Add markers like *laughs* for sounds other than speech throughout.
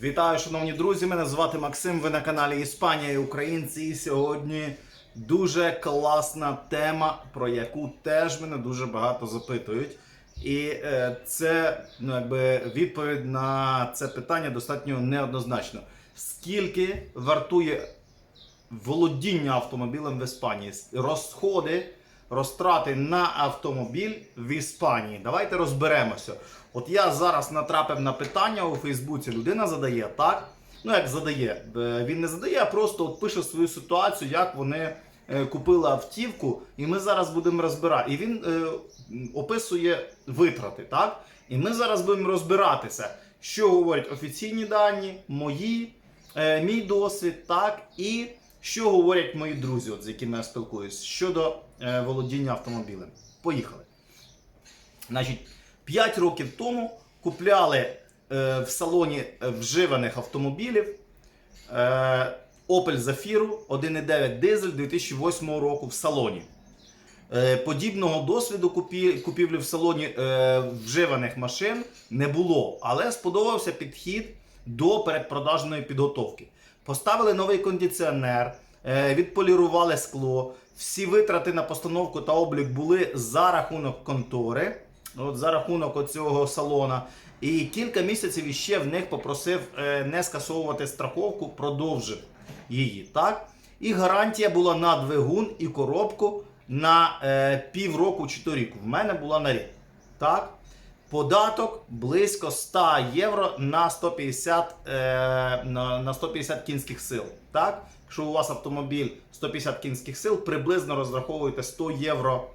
Вітаю, шановні друзі! Мене звати Максим. Ви на каналі Іспанія і Українці. І сьогодні дуже класна тема, про яку теж мене дуже багато запитують. І е, це ну, якби відповідь на це питання достатньо неоднозначно. Скільки вартує володіння автомобілем в Іспанії? Розходи, розтрати на автомобіль в Іспанії. Давайте розберемося. От я зараз натрапив на питання у Фейсбуці. Людина задає так. Ну, як задає, Е, він не задає, а просто от пише свою ситуацію, як вони е, купили автівку, і ми зараз будемо розбирати. І він е, описує витрати, так? І ми зараз будемо розбиратися, що говорять офіційні дані, мої, е, мій досвід, так, і що говорять мої друзі, от, з якими я спілкуюсь, щодо е, володіння автомобілем. Поїхали. Значить, 5 років тому купляли е, в салоні вживаних автомобілів е, Opel Zafira 1.9 дизель 2008 року в салоні. Е, подібного досвіду купі, купівлі в салоні е, вживаних машин не було, але сподобався підхід до передпродажної підготовки. Поставили новий кондиціонер, відполірували скло. Всі витрати на постановку та облік були за рахунок контори, от за рахунок оцього салона. І кілька місяців іще в них попросив е, не скасовувати страховку, продовжив її. Так? І гарантія була на двигун і коробку на е, півроку чи то рік. В мене була на рік. Так? Податок близько 100 євро на 150, е, на, на 150 кінських сил. Так? Якщо у вас автомобіль 150 кінських сил, приблизно розраховуєте 100 євро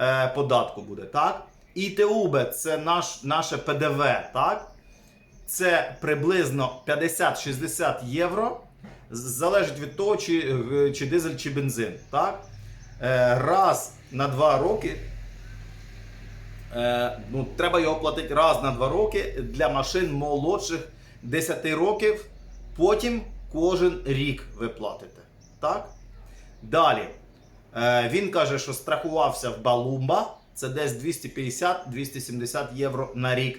е, податку буде. Так? ІТУБ це наш, наше ПДВ. Так? Це приблизно 50-60 євро. Залежить від того, чи, е, чи дизель, чи бензин. Так? Е, раз на два роки ну, треба його платити раз на два роки для машин молодших 10 років. Потім кожен рік ви платите. Так? Далі. Е, він каже, що страхувався в Балумба. Це десь 250-270 євро на рік.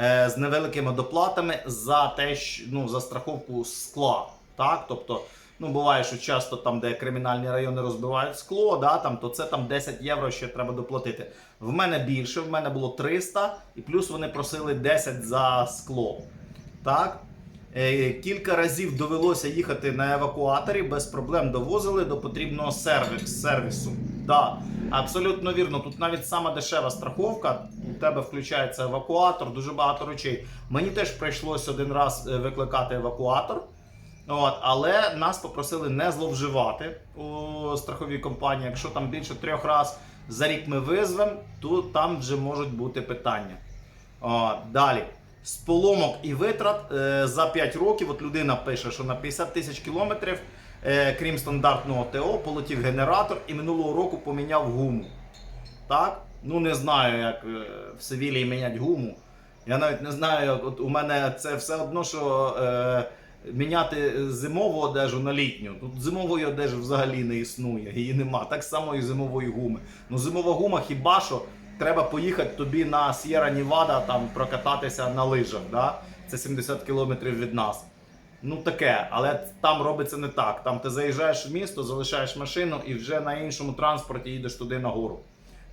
Е, з невеликими доплатами за те, ну, за страховку скла. Так? Тобто, ну, буває, що часто там, де кримінальні райони розбивають скло, да, там, то це там 10 євро ще треба доплатити. В мене більше, в мене було 300, і плюс вони просили 10 за скло. Так? Е, Кілька разів довелося їхати на евакуаторі, без проблем довозили до потрібного сервіс, сервісу. Да, абсолютно вірно. Тут навіть сама дешева страховка, у тебе включається евакуатор, дуже багато речей. Мені теж прийшлося один раз е, викликати евакуатор. От, але нас попросили не зловживати у страховій компанії. Якщо там більше трьох разів за рік ми визвемо, то там вже можуть бути питання. От, далі. З поломок і витрат е, за 5 років от людина пише, що на 50 тисяч кілометрів, е, крім стандартного ТО, полетів генератор і минулого року поміняв гуму. Так? Ну не знаю, як е, в Севілії міняти гуму. Я навіть не знаю, от у мене це все одно, що міняти зимову одежу на літню. Тут зимової одежі взагалі не існує, її нема. Так само і зимової гуми. Ну зимова гума хіба що треба поїхати тобі на С'єра Нівада там прокататися на лижах. Да? Це 70 кілометрів від нас. Ну таке, але там робиться не так. Там ти заїжджаєш в місто, залишаєш машину і вже на іншому транспорті їдеш туди на гору,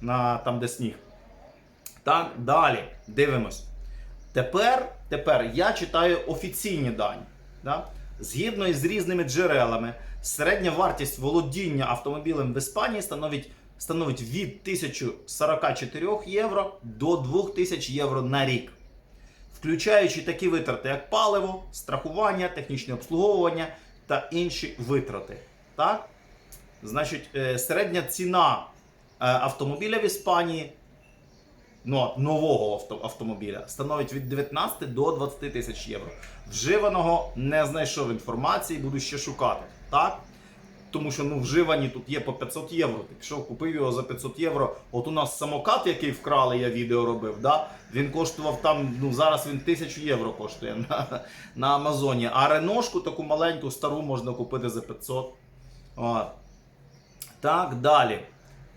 на, там де сніг. Так, далі дивимось. Тепер, тепер я читаю офіційні дані. Да? Згідно із різними джерелами, середня вартість володіння автомобілем в Іспанії становить, становить від 1044 євро до 2000 євро на рік, включаючи такі витрати, як паливо, страхування, технічне обслуговування та інші витрати. Так? Значить, е, середня ціна е, автомобіля в Іспанії ну, нового авто, автомобіля становить від 19 до 20 тисяч євро. Вживаного не знайшов інформації, буду ще шукати. Так? Тому що ну, вживані тут є по 500 євро. Ти пішов, купив його за 500 євро. От у нас самокат, який вкрали, я відео робив, да? він коштував там, ну зараз він 1000 євро коштує на, на Амазоні. А реношку таку маленьку, стару можна купити за 500. От. Так, далі.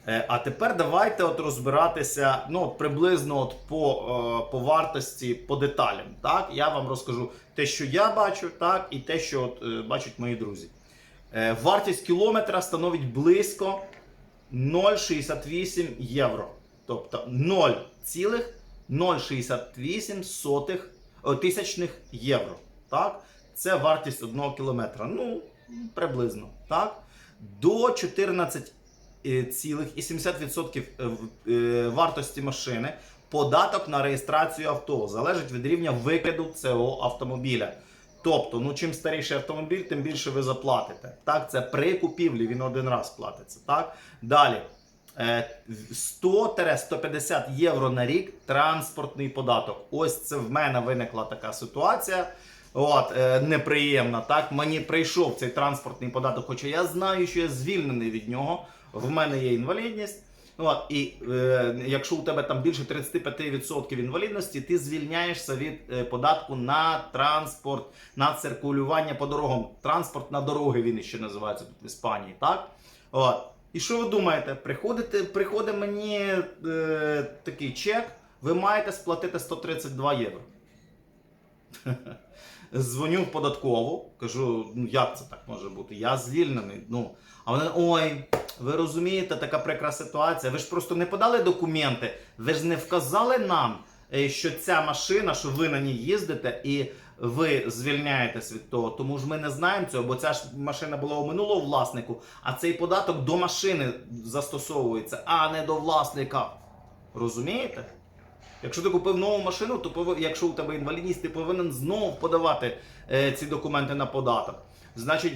Е, А тепер давайте от розбиратися ну, приблизно от по, е, по вартості, по деталям. Так? Я вам розкажу те, що я бачу, так, і те, що от, е, бачать мої друзі. Вартість кілометра становить близько 0,68 євро. Тобто 0,068 тисячних євро. Так? Це вартість одного кілометра. Ну, приблизно. Так? До 14 е, цілих і 70% е, в- е, вартості машини податок на реєстрацію авто залежить від рівня викиду ЦО автомобіля. Тобто, ну чим старіший автомобіль, тим більше ви заплатите. Так, це при купівлі він один раз платиться. Так, далі. Е, 100-150 євро на рік транспортний податок. Ось це в мене виникла така ситуація. От, е, неприємна. Так, мені прийшов цей транспортний податок, хоча я знаю, що я звільнений від нього. В мене є інвалідність. От, і е, якщо у тебе там більше 35% інвалідності, ти звільняєшся від е, податку на транспорт, на циркулювання по дорогам. Транспорт на дороги він ще називається тут в Іспанії, так? От. І що ви думаєте? Приходите, приходить мені е, такий чек, ви маєте сплатити 132 євро. *laughs* Дзвоню в податкову, кажу, ну як це так може бути? Я звільнений. Ну, а вони, ой, ви розумієте, така прикра ситуація. Ви ж просто не подали документи, ви ж не вказали нам, е, що ця машина, що ви на ній їздите, і ви звільняєтесь від того. Тому ж ми не знаємо цього, бо ця ж машина була у минулого власнику, а цей податок до машини застосовується, а не до власника. Розумієте? Якщо ти купив нову машину, то якщо у тебе інвалідність, ти повинен знову подавати е, ці документи на податок. Значить,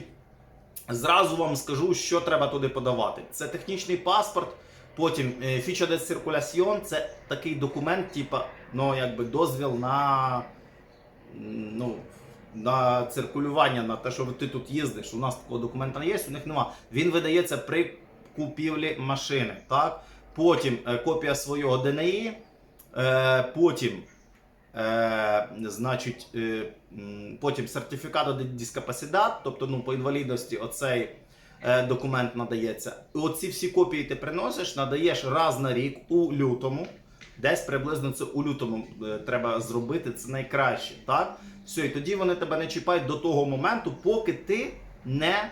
зразу вам скажу, що треба туди подавати. Це технічний паспорт, потім е, фіча де циркулясьйон, це такий документ, типа, ну, якби дозвіл на, ну, на циркулювання, на те, що ти тут їздиш. У нас такого документа є, у них нема. Він видається при купівлі машини. Так? Потім е, копія свого ДНІ. Е, потім, е, значить, е, потім сертифікат discapacidad, тобто ну, по інвалідності оцей е, документ надається. Оці всі копії ти приносиш, надаєш раз на рік у лютому. Десь приблизно це у лютому е, треба зробити, це найкраще. Так? Все, і тоді вони тебе не чіпають до того моменту, поки ти не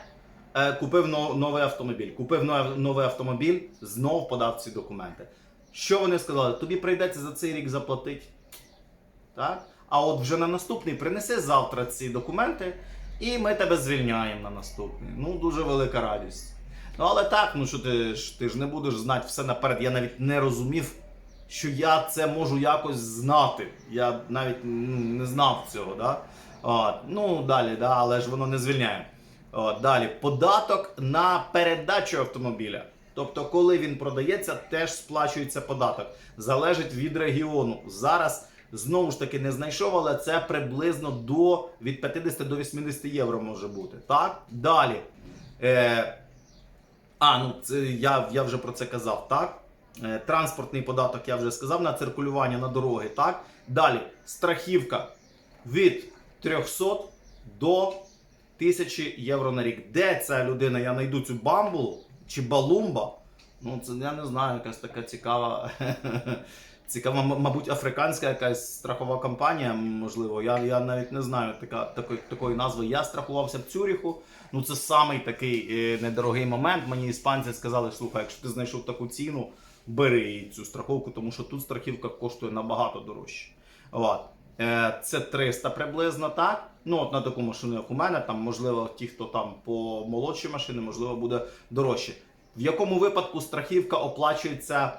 е, купив но- новий автомобіль. Купив но- новий автомобіль, знов подав ці документи. Що вони сказали? Тобі прийдеться за цей рік заплатити. Так? А от вже на наступний принеси завтра ці документи, і ми тебе звільняємо на наступний. Ну, дуже велика радість. Ну, але так, ну що ти ж ти ж не будеш знати все наперед. Я навіть не розумів, що я це можу якось знати. Я навіть ну, не знав цього. Да? От, ну, далі, да, але ж воно не звільняє. От, далі, податок на передачу автомобіля. Тобто, коли він продається, теж сплачується податок. Залежить від регіону. Зараз знову ж таки не знайшов, але це приблизно до від 50 до 80 євро може бути. Так? Далі. Е, а, ну це я, я вже про це казав, так? Е, транспортний податок я вже сказав на циркулювання на дороги, так? Далі, страхівка від 300 до 1000 євро на рік. Де ця людина? Я знайду цю бамбулу чи балумба? Ну, це я не знаю, якась така цікава. *laughs* Цікава, мабуть, африканська якась страхова компанія, можливо. Я, я навіть не знаю така, такої, такої назви. Я страхувався в Цюріху. Ну, це самий такий е, недорогий момент. Мені іспанці сказали, слухай, якщо ти знайшов таку ціну, бери цю страховку, тому що тут страхівка коштує набагато дорожче. От. Е, Це 300 приблизно, так? Ну, от на таку машину, як у мене, там, можливо, ті, хто там по молодші машини, можливо, буде дорожче. В якому випадку страхівка оплачується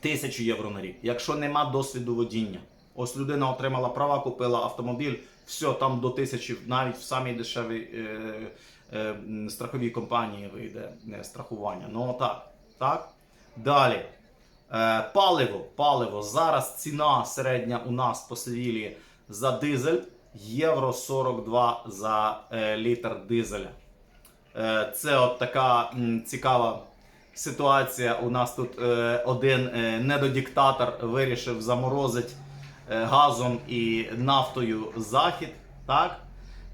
1000 євро на рік, якщо нема досвіду водіння. Ось людина отримала права, купила автомобіль, все, там до 1000, навіть в самій дешевій е, е, страховій компанії вийде е, страхування. Ну, так. так? Далі. Е, паливо. Паливо. Зараз ціна середня у нас по Севілії за дизель євро 42 за е, літр дизеля. Е, Це от така м, цікава ситуація. У нас тут е, один е, недодиктатор вирішив заморозити е, газом і нафтою захід. Так?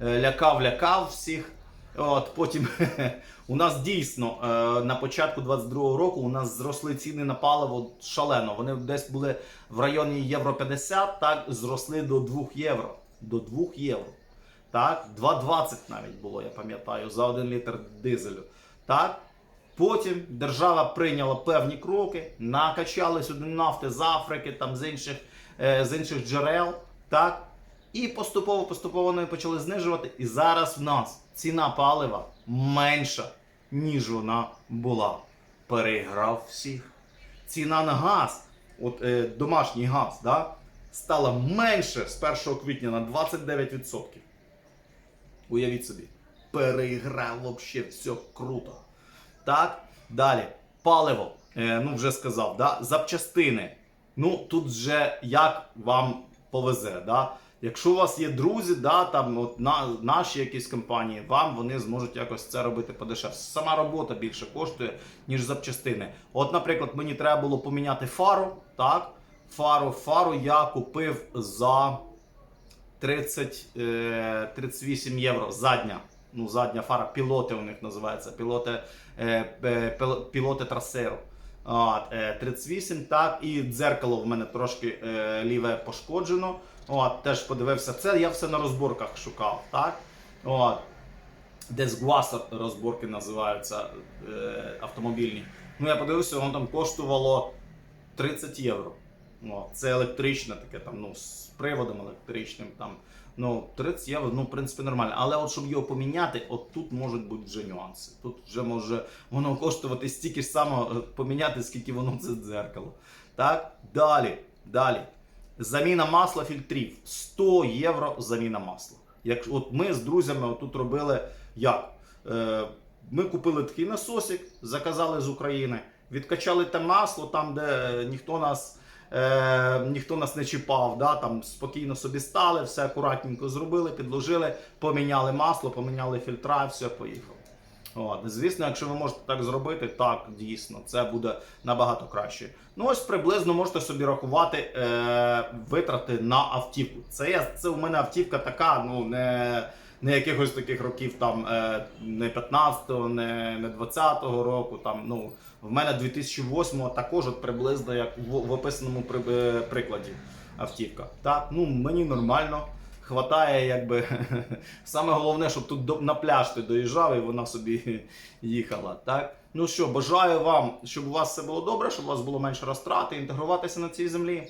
Е, Лякав, лякав всіх. От, потім *laughs* у нас дійсно е, на початку 22-го року у нас зросли ціни на паливо шалено. Вони десь були в районі євро 50, так зросли до 2 євро. До 2 євро. Так, 2,20 навіть було, я пам'ятаю, за 1 літр дизелю. Так. Потім держава прийняла певні кроки, накачали сюди нафти з Африки, там з інших, е, з інших джерел. Так. І поступово поступово вони почали знижувати. І зараз в нас ціна палива менша, ніж вона була. Переіграв всіх. Ціна на газ, от е, домашній газ, да, стала менше з 1 квітня на 29%. Уявіть собі. Переіграв вообще все круто. Так, далі. Паливо. Е, ну, вже сказав, да? запчастини. Ну, тут вже як вам повезе. Да? Якщо у вас є друзі, да, там, от, на, наші якісь компанії, вам вони зможуть якось це робити подешевше. Сама робота більше коштує, ніж запчастини. От, наприклад, мені треба було поміняти фару. Так? Фару, фару я купив за 30, е, 38 євро задня. Ну, задня фара, пілоти у них називається. Пілоти, е, е, пілоти трасеру. От, е, 38, так, і дзеркало в мене трошки е, ліве пошкоджено. От, теж подивився. Це я все на розборках шукав. так. От. Десь Гуаса розборки називаються е, автомобільні. Ну, я подивився, воно там коштувало 30 євро. О, це електричне таке, там, ну, з приводом електричним. Там, ну, 30 євро, ну, в принципі, нормально. Але от щоб його поміняти, от тут можуть бути вже нюанси. Тут вже може воно коштувати стільки ж само е, поміняти, скільки воно це дзеркало. Так, далі, далі. Заміна масла фільтрів. 100 євро заміна масла. Як, от ми з друзями тут робили як? Е, ми купили такий насосик, заказали з України, відкачали те масло там, де ніхто нас, е, ніхто нас не чіпав. Да? Там спокійно собі стали, все акуратненько зробили, підложили, поміняли масло, поміняли фільтра, все, поїхав. От, звісно, якщо ви можете так зробити, так дійсно це буде набагато краще. Ну ось приблизно можете собі рахувати е, витрати на автівку. Це я це у мене автівка така, ну не, не якихось таких років, там е, не 15-го, не, не 20-го року. Там ну в мене 2008-го також от приблизно як в, в описаному при, е, прикладі автівка. Так, ну мені нормально. Хватає, якби *laughs* саме головне, щоб тут на пляж ти доїжджав і вона собі *laughs* їхала. Так? Ну що, бажаю вам, щоб у вас все було добре, щоб у вас було менше розтрати, інтегруватися на цій землі.